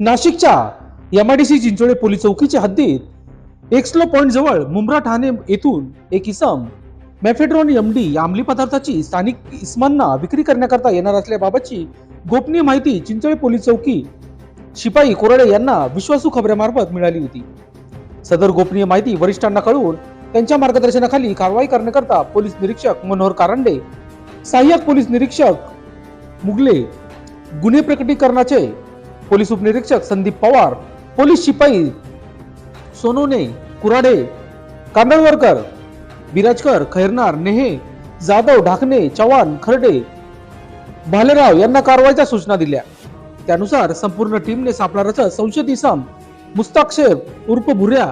नाशिकच्या MIDC Chinchole police चौकीच्या हद्दीत एक्सलो point जवळ मुंब्रा ठाणे येथून एक इसम मॅफेड्रॉन एमडी या अंमली पदार्थाची स्थानिक इसमांना विक्री करण्याकरता येणार असल्याबाबतची गोपनीय माहिती चिंचोळे पोलीस चौकी शिपाई कोराडे यांना विश्वासू खबऱ्यामार्फत मिळाली होती. सदर गोपनीय माहिती वरिष्ठांना कळवून त्यांच्या मार्गदर्शनाखाली कारवाई करण्याकरता पोलीस निरीक्षक मनोहर कारंडे सहाय्यक पोलीस निरीक्षक मुगले गुन्हे प्रकटीकरणाचे पोलीस उपनिरीक्षक संदीप पवार पोलीस शिपाई सोनोने कुराडे कांदळवरकर बिराजकर खैरनार नेहे जाधव ढाकणे चव्हाण खरडे भालेराव यांना कारवाईच्या सूचना दिल्या. त्यानुसार संपूर्ण टीमने सापळा रचत संशयित इसम मुस्ताक उर्फ भुऱ्या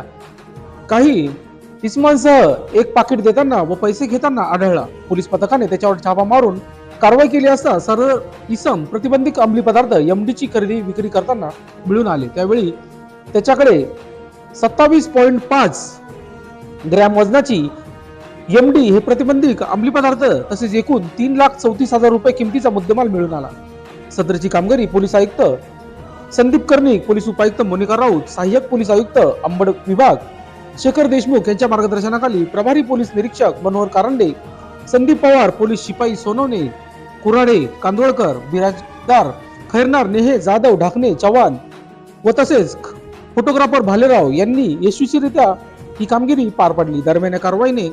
काही इस्मांसह एक पाकिट देताना व पैसे घेताना आढळला. पोलीस पथकाने त्याच्यावर छापा मारून कारवाई केली असता सर्व इसम प्रतिबंधित अंमली पदार्थ एमडीची खरेदी विक्री करताना मिळून आले. त्यावेळी त्याच्याकडे सत्तावीस पॉईंट पाच ग्रॅम वजनाची एमडी हे प्रतिबंधित अंमली पदार्थ तसेच एकूण तीन लाख चौतीस हजार रुपये किमतीचा मुद्देमाल मिळून आला. सदरची कामगिरी पोलीस आयुक्त संदीप कर्णिक पोलीस उपायुक्त मोनिका राऊत सहाय्यक पोलीस आयुक्त अंबड विभाग शेखर देशमुख यांच्या मार्गदर्शनाखाली प्रभारी पोलीस निरीक्षक मनोहर कारंडे संदीप पवार पोलीस शिपाई सोनवणे कुराडे कांदोळकर बिराजदार खैरनार नेहे जाधव ढाकणे चव्हाण व तसेच फोटोग्राफर भालेराव यांनी यशस्वीरित्या ही कामगिरी पार पाडली. दरम्यान या कारवाईने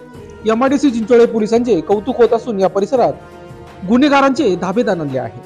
एमआयडीसी चिंचोळे पोलिसांचे कौतुक होत असून या परिसरात गुन्हेगारांचे धाबे आणले आहे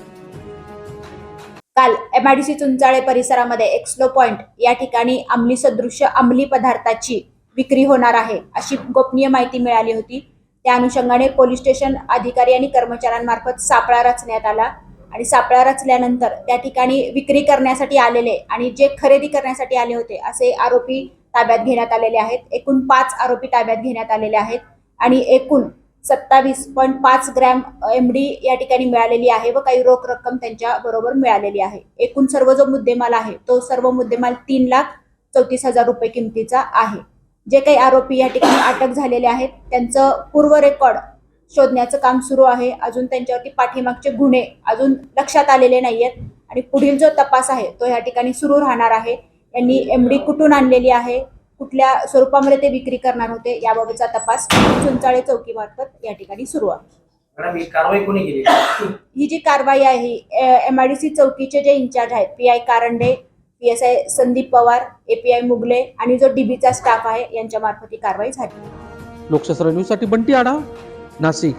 काल एमआयडीसी चुंचाळे परिसरामध्ये एक्सलो पॉइंट या ठिकाणी अंमली सदृश्य अंमली पदार्थाची विक्री होणार आहे अशी गोपनीय माहिती मिळाली होती. त्या अनुषंगाने पोलीस स्टेशन अधिकारी आणि कर्मचाऱ्यांमार्फत सापळा रचण्यात आला. आणि सापळा रचल्यानंतर त्या ठिकाणी विक्री करण्यासाठी आलेले आणि जे खरेदी करण्यासाठी आले होते असे आरोपी ताब्यात घेण्यात आलेले आहेत. एकूण पाच आरोपी ताब्यात घेण्यात आलेले आहेत आणि एकूण सत्तावीस पॉईंट पाच ग्रॅम एम डी या ठिकाणी मिळालेली आहे व काही रोख रक्कम त्यांच्या बरोबर मिळालेली आहे. एकूण सर्व जो मुद्देमाल आहे तो सर्व मुद्देमाल तीन लाख चौतीस हजार रुपये किमतीचा आहे. जे काही आरोपी या ठिकाणी अटक झालेले आहेत त्यांचं पूर्व रेकॉर्ड शोधण्याचं काम सुरू आहे. अजून त्यांच्यावरती पाठीमागचे गुन्हे अजून लक्षात आलेले नाही आहेत आणि पुढील जो तपास आहे तो या ठिकाणी सुरू राहणार आहे. यांनी एम डी कुठून आणलेली आहे कुठल्या स्वरूपामध्ये ते विक्री करणार होते याबाबतचा तपास चुंचाळे चौकीमार्फत या ठिकाणी सुरू आहे. ही जी कारवाई आहे एम आय डी सी चौकीचे जे इंचार्ज आहेत P I Karande P S I Sandeep Pawar API Mugale आणि जो डीबीचा स्टाफ आहे यांच्या मार्फत ही कारवाई झाली. लोकशास्त्र न्यूजसाठी बंटी आडा नाशिक.